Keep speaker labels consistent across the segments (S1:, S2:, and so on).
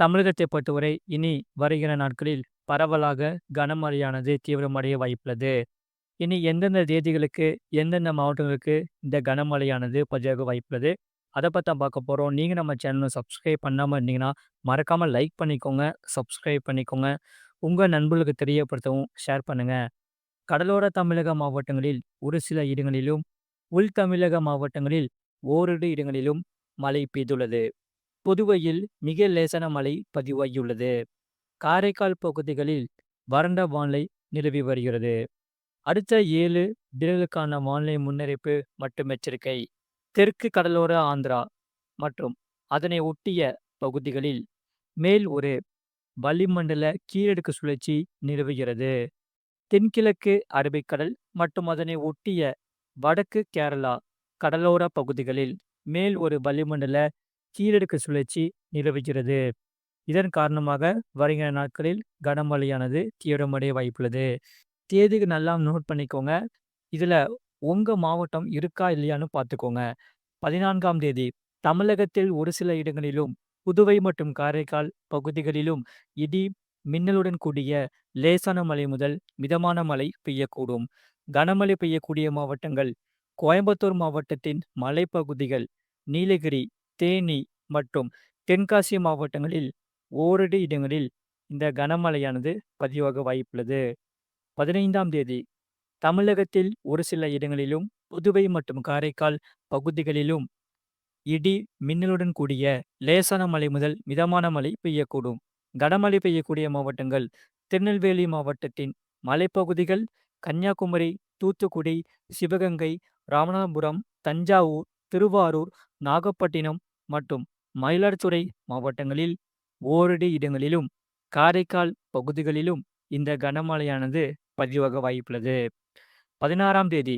S1: தமிழகத்தை பொறுத்தவரை இனி வருகிற நாட்களில் பரவலாக கனமழையானது தீவிரமடைய வாய்ப்புள்ளது. இனி எந்தெந்த தேதிகளுக்கு, எந்தெந்த மாவட்டங்களுக்கு இந்த கனமழையானது பதிவாக வாய்ப்புள்ளது. அதை பற்றி பார்க்க போகிறோம் நீங்கள் நம்ம சேனலை சப்ஸ்கிரைப் பண்ணாமல் இருந்தீங்கன்னா, மறக்காமல் லைக் பண்ணிக்கோங்க, சப்ஸ்கிரைப் பண்ணிக்கோங்க. உங்கள் நண்பர்களுக்கு தெரியப்படுத்தவும் ஷேர் பண்ணுங்கள் கடலோர தமிழக மாவட்டங்களில் ஒரு சில இடங்களிலும், உள் தமிழக மாவட்டங்களில் ஓரிரு இடங்களிலும் மழை பெய்துள்ளது. புதுவையில் மிக லேசான மழை பதிவாகியுள்ளது. காரைக்கால் பகுதிகளில் வறண்ட வானிலை நிலவி வருகிறது. அடுத்த ஏழு தினங்களுக்கான வானிலை முன்னறிப்பு மற்றும் எச்சரிக்கை. தெற்கு கடலோர ஆந்திரா மற்றும் அதனை ஒட்டிய பகுதிகளில் மேல் ஒரு வளிமண்டல கீழடுக்கு சுழற்சி நிலவுகிறது. தென்கிழக்கு அரபிக்கடல் மற்றும் அதனை ஒட்டிய வடக்கு கேரளா கடலோர பகுதிகளில் மேல் ஒரு வளிமண்டல கீழடுக்கு சுழற்சி நிலவுகிறது. இதன் காரணமாக வருகிற நாட்களில் கனமழையானது தீவிரமடைய வாய்ப்புள்ளது. தேதிக்கு நல்லா நோட் பண்ணிக்கோங்க. இதுல உங்க மாவட்டம் இருக்கா இல்லையான்னு பார்த்துக்கோங்க. 14ஆம் தேதி தமிழகத்தில் ஒரு சில இடங்களிலும், புதுவை மற்றும் காரைக்கால் பகுதிகளிலும் இடி, மின்னலுடன் கூடிய லேசான மழை முதல் மிதமான மழை பெய்யக்கூடும். கனமழை பெய்யக்கூடிய மாவட்டங்கள் கோயம்புத்தூர் மாவட்டத்தின் மலைப்பகுதிகள், நீலகிரி, தேனி மற்றும் தென்காசி மாவட்டங்களில் ஓரிரு இடங்களில் இந்த கனமழையானது பதிவாக வாய்ப்புள்ளது. 15ஆம் தேதி தமிழகத்தில் ஒரு சில இடங்களிலும், புதுவை மற்றும் காரைக்கால் பகுதிகளிலும் இடி, மின்னலுடன் கூடிய லேசான மழை முதல் மிதமான மழை பெய்யக்கூடும். கனமழை பெய்யக்கூடிய மாவட்டங்கள் திருநெல்வேலி மாவட்டத்தின் மலைப்பகுதிகள், கன்னியாகுமரி, தூத்துக்குடி, சிவகங்கை, ராமநாதபுரம், தஞ்சாவூர், திருவாரூர், நாகப்பட்டினம் மற்றும் மயிலாடுதுறை மாவட்டங்களில் ஓரிரு இடங்களிலும், காரைக்கால் பகுதிகளிலும் இந்த கனமழையானது பதிவாக வாய்ப்புள்ளது. 16ஆம் தேதி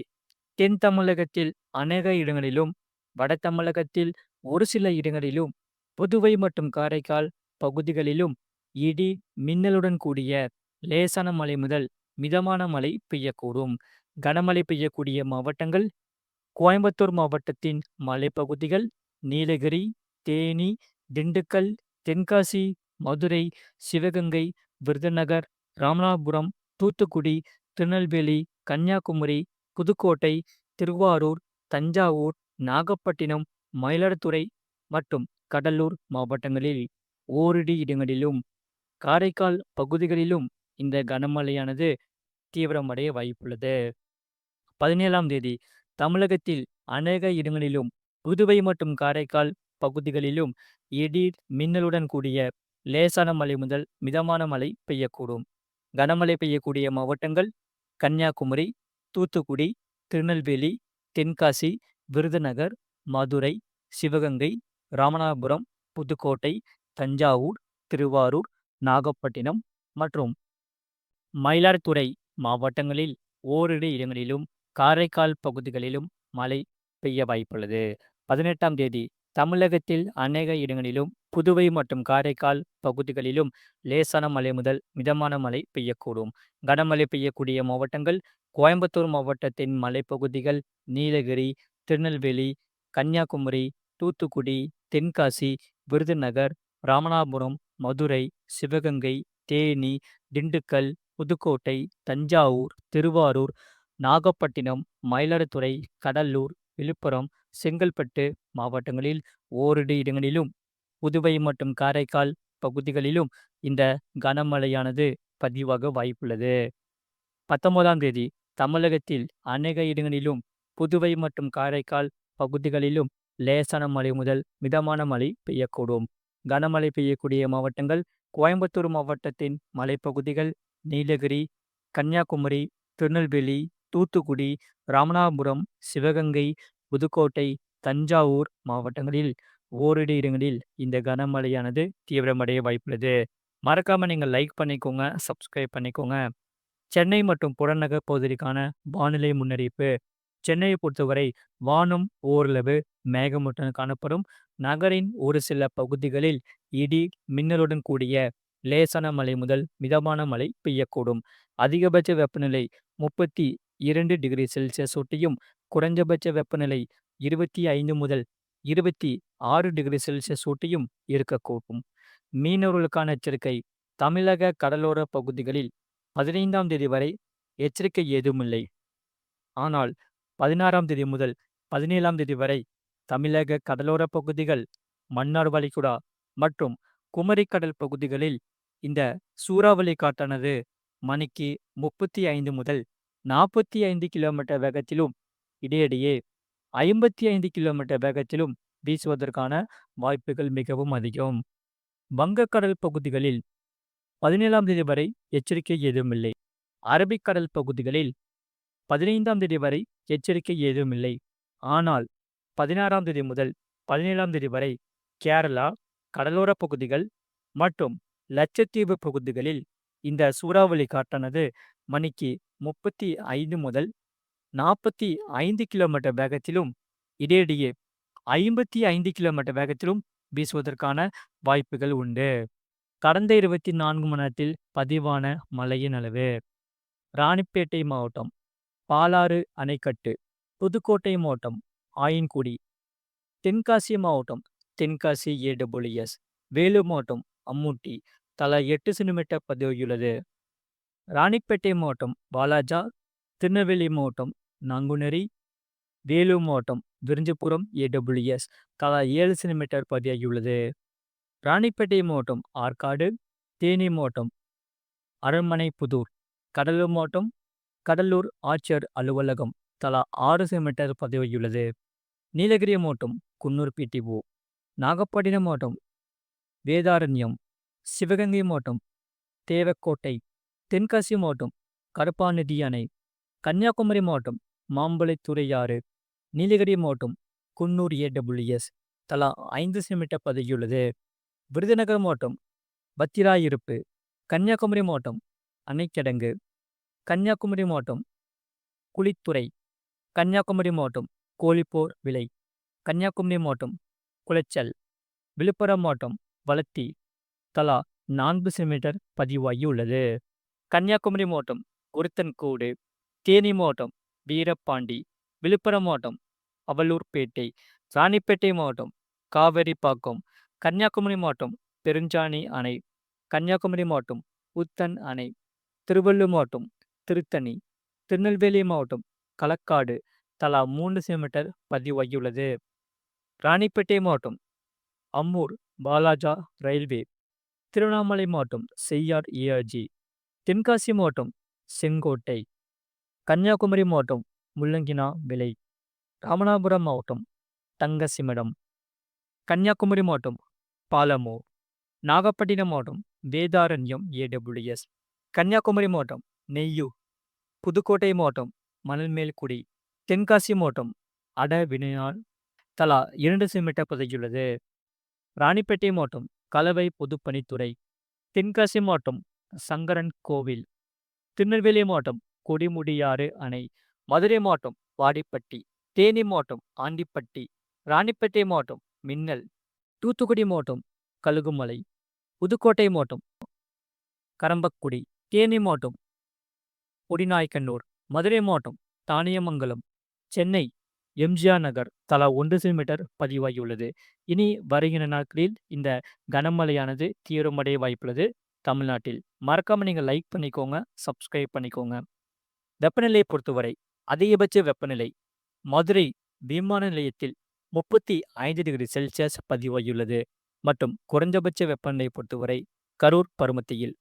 S1: தென் தமிழகத்தில் அநேக இடங்களிலும், வட தமிழகத்தில் ஒரு சில இடங்களிலும், புதுவை மற்றும் காரைக்கால் பகுதிகளிலும் இடி, மின்னலுடன் கூடிய லேசான மழை முதல் மிதமான மழை பெய்யக்கூடும். கனமழை பெய்யக்கூடிய மாவட்டங்கள் கோயம்புத்தூர் மாவட்டத்தின் மலைப்பகுதிகள், நீலகிரி, தேனி, திண்டுக்கல், தென்காசி, மதுரை, சிவகங்கை, விருதுநகர், ராமநாதபுரம், தூத்துக்குடி, திருநெல்வேலி, கன்னியாகுமரி, புதுக்கோட்டை, திருவாரூர், தஞ்சாவூர், நாகப்பட்டினம், மயிலாடுதுறை மற்றும் கடலூர் மாவட்டங்களில் ஓரிரு இடங்களிலும், காரைக்கால் பகுதிகளிலும் இந்த கனமழையானது தீவிரமடைய வாய்ப்புள்ளது. 17ஆம் தேதி தமிழகத்தில் அநேக இடங்களிலும், புதுவை மற்றும் காரைக்கால் பகுதிகளிலும் இடி, மின்னலுடன் கூடிய லேசான மழை முதல் மிதமான மழை பெய்யக்கூடும். கனமழை பெய்யக்கூடிய மாவட்டங்கள் கன்னியாகுமரி, தூத்துக்குடி, திருநெல்வேலி, தென்காசி, விருதுநகர், மதுரை, சிவகங்கை, ராமநாதபுரம், புதுக்கோட்டை, தஞ்சாவூர், திருவாரூர், நாகப்பட்டினம் மற்றும் மயிலாடுதுறை மாவட்டங்களில் ஓரிரு இடங்களிலும், காரைக்கால் பகுதிகளிலும் மழை பெய்ய வாய்ப்புள்ளது. 18ஆம் தேதி தமிழகத்தில் அநேக இடங்களிலும், புதுவை மற்றும் காரைக்கால் பகுதிகளிலும் லேசான மழை முதல் மிதமான மழை பெய்யக்கூடும். கனமழை பெய்யக்கூடிய மாவட்டங்கள் கோயம்புத்தூர் மாவட்டத்தின் மலைப்பகுதிகள், நீலகிரி, திருநெல்வேலி, கன்னியாகுமரி, தூத்துக்குடி, தென்காசி, விருதுநகர், ராமநாதபுரம், மதுரை, சிவகங்கை, தேனி, திண்டுக்கல், புதுக்கோட்டை, தஞ்சாவூர், திருவாரூர், நாகப்பட்டினம், மயிலாடுதுறை, கடலூர், விழுப்புரம், செங்கல்பட்டு மாவட்டங்களில் ஓரிரு இடங்களிலும், புதுவை மற்றும் காரைக்கால் பகுதிகளிலும் இந்த கனமழையானது பதிவாக வாய்ப்புள்ளது. 19ஆம் தேதி தமிழகத்தில் அநேக இடங்களிலும், புதுவை மற்றும் காரைக்கால் பகுதிகளிலும் லேசான மழை முதல் மிதமான மழை பெய்யக்கூடும். கனமழை பெய்யக்கூடிய மாவட்டங்கள் கோயம்புத்தூர் மாவட்டத்தின் மலைப்பகுதிகள், நீலகிரி, கன்னியாகுமரி, திருநெல்வேலி, தூத்துக்குடி, ராமநாதபுரம், சிவகங்கை, புதுக்கோட்டை, தஞ்சாவூர் மாவட்டங்களில் ஓரிரு இடங்களில் இந்த கனமழையானது தீவிரமடைய வாய்ப்புள்ளது. மறக்காமல் நீங்கள் லைக் பண்ணிக்கோங்க, சப்ஸ்கிரைப் பண்ணிக்கோங்க. சென்னை மற்றும் புறநகர் பகுதிக்கான வானிலை முன்னறிவிப்பு. சென்னையை பொறுத்தவரை வானம் ஓரளவு மேகமூட்டம் காணப்படும். நகரின் ஒரு சில பகுதிகளில் இடி, மின்னலுடன் கூடிய லேசான மழை முதல் மிதமான மழை பெய்யக்கூடும். அதிகபட்ச வெப்பநிலை 32 டிகிரி செல்சியஸ் ஒட்டியும், குறைந்தபட்ச வெப்பநிலை 25 முதல் 26 டிகிரி செல்சியஸ் ஊட்டியும் இருக்கக்கூடும். மீனவர்களுக்கான எச்சரிக்கை தமிழக கடலோர பகுதிகளில் பதினைந்தாம் தேதி வரை எச்சரிக்கை ஏதுமில்லை ஆனால் பதினாறாம் தேதி முதல் பதினேழாம் தேதி வரை தமிழக கடலோர பகுதிகள் மன்னார் வளைகுடா மற்றும் குமரிக்கடல் பகுதிகளில் இந்த சூறாவளி காட்டானது மணிக்கு முப்பத்தி ஐந்து முதல் நாற்பத்தி ஐந்து கிலோமீட்டர் வேகத்திலும் இடையிடையே ஐம்பத்தி ஐந்து கிலோமீட்டர் வேகத்திலும் வீசுவதற்கான வாய்ப்புகள் மிகவும் அதிகம். வங்கக்கடல் பகுதிகளில் பதினேழாம் தேதி வரை எச்சரிக்கை ஏதுமில்லை. அரபிக்கடல் பகுதிகளில் பதினைந்தாம் தேதி வரை எச்சரிக்கை ஏதுமில்லை. ஆனால் பதினாறாம் தேதி முதல் பதினேழாம் தேதி வரை கேரளா கடலோர பகுதிகள் மற்றும் லட்சத்தீவு பகுதிகளில் இந்த சூறாவளி காட்டானது மணிக்கு முப்பத்தி ஐந்து முதல் நாற்பத்தி ஐந்து கிலோமீட்டர் வேகத்திலும் இடையிடையே ஐம்பத்தி ஐந்து கிலோமீட்டர் வேகத்திலும் வீசுவதற்கான வாய்ப்புகள் உண்டு. கடந்த இருபத்தி நான்கு மணி நேரத்தில் பதிவான மழையின் அளவு ராணிப்பேட்டை மாவட்டம் பாலாறு அணைக்கட்டு புதுக்கோட்டை மாவட்டம் ஆயன்குடி தென்காசி மாவட்டம் தென்காசி ஏடபிள்யூஎஸ் வேலூர் மாவட்டம் அம்மூட்டி தலா எட்டு சென்டிமீட்டர் பதிவாகியுள்ளது. ராணிப்பேட்டை மாவட்டம் பாலாஜா திருநெல்வேலி மாவட்டம் நாங்குநேரி வேலூர் மாவட்டம் விரிஞ்சபுரம் ஏடபிள்யூஎஸ். தலா ஏழு சென்டிமீட்டர் பதிவாகியுள்ளது ராணிப்பேட்டை மாவட்டம் ஆற்காடு தேனி மாவட்டம் அரண்மனை புதூர். கடலூர் மாவட்டம் கடலூர் ஆட்சியர் அலுவலகம் தலா ஆறு சென்டிமீட்டர் பதிவாகியுள்ளது நீலகிரி மாவட்டம் குன்னூர் பிடிஓ நாகப்பட்டினம் மாவட்டம் வேதாரண்யம். சிவகங்கை மாவட்டம் தேவக்கோட்டை. தென்காசி மாவட்டம் கருப்பாநதி அணை. கன்னியாகுமரி மாவட்டம் மாம்பழைத்துறையாறு நீலகிரி மாவட்டம் குன்னூர் ஏடபிள்யூஎஸ் தலா ஐந்து சென்டிமீட்டர் பதுகியுள்ளது விருதுநகர் மாவட்டம் பத்திராயிருப்பு கன்னியாகுமரி மாவட்டம் அணைக்கிடங்கு கன்னியாகுமரி மாவட்டம் குளித்துறை கன்னியாகுமரி மாவட்டம் கோழிப்போர் விலை கன்னியாகுமரி மாவட்டம் குளச்சல் விழுப்புரம் மாவட்டம் வளத்தி தலா நான்கு சென்டிமீட்டர் பதிவாகியுள்ளது. கன்னியாகுமரி மாவட்டம் குருத்தன்கூடு தேனி மாவட்டம் வீரபாண்டி விழுப்புரம் மாவட்டம் அவலூர்பேட்டை ராணிப்பேட்டை மாவட்டம் காவேரிப்பாக்கம் கன்னியாகுமரி மாவட்டம் பெருஞ்சாணி அணை கன்னியாகுமரி மாவட்டம் உத்தன் அணை திருவள்ளூர் மாவட்டம் திருத்தணி திருநெல்வேலி மாவட்டம் களக்காடு தலா மூன்று சென்டிமீட்டர் பதிவாகியுள்ளது. ராணிப்பேட்டை மாவட்டம் அம்மூர் பாலாஜா ரயில்வே திருவண்ணாமலை மாவட்டம் செய்யார் ஏஆர்ஜி தென்காசி மாவட்டம் செங்கோட்டை கன்னியாகுமரி மாவட்டம் முள்ளங்கினா விலை ராமநாதபுரம் மாவட்டம் தங்கசிமடம். கன்னியாகுமரி மாவட்டம் பாலமோ நாகப்பட்டினம் மாவட்டம் வேதாரண்யம் ஏடபிள்யூஎஸ். கன்னியாகுமரி மாவட்டம் நெய்யூர். புதுக்கோட்டை மாவட்டம் மணல்மேல்குடி. தென்காசி மாவட்டம் அட வினையால் தலா இரண்டு சிமிட்ட புதையுள்ளது ராணிப்பேட்டை மாவட்டம் கலவை பொதுப்பணித்துறை. தென்காசி மாவட்டம் சங்கரன் கோவில். திருநெல்வேலி மாவட்டம் கொடிமுடியாறு அணை மதுரை மாவட்டம் வாடிப்பட்டி தேனி மாவட்டம் ஆண்டிப்பட்டி ராணிப்பேட்டை மாவட்டம் மின்னல் தூத்துக்குடி மாவட்டம் கழுகுமலை புதுக்கோட்டை மாவட்டம் கரம்பக்குடி தேனி மாவட்டம் கொடிநாய்க்கன்னூர் மதுரை மாவட்டம் தானியமங்கலம் சென்னை எம்ஜிஆர் நகர் தலா ஒன்று சென்டிமீட்டர் பதிவாகியுள்ளது. இனி வருகிற நாட்களில் இந்த கனமழையானது தீவிரமடைய வாய்ப்புள்ளது தமிழ்நாட்டில். மறக்காமல் நீங்கள் லைக் பண்ணிக்கோங்க சப்ஸ்கிரைப் பண்ணிக்கோங்க. வெப்பநிலையை பொறுத்தவரை அதிகபட்ச வெப்பநிலை மதுரை விமான நிலையத்தில் முப்பத்தி ஐந்து டிகிரி செல்சியஸ் பதிவாகியுள்ளது மற்றும் குறைந்தபட்ச வெப்பநிலையை பொறுத்தவரை கரூர் பருமத்தியில்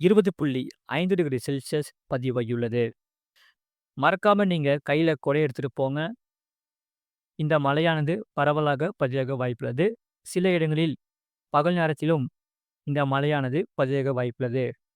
S1: இருபது புள்ளி ஐந்து டிகிரி செல்சியஸ் பதிவாகியுள்ளது. மறக்காம நீங்க கையில கொடை எடுத்துட்டு போங்க. இந்த மழையானது பரவலாக பதிவாக வாய்ப்புள்ளது. சில இடங்களில் பகல் நேரத்திலும் இந்த மழையானது பதிவாக வாய்ப்புள்ளது.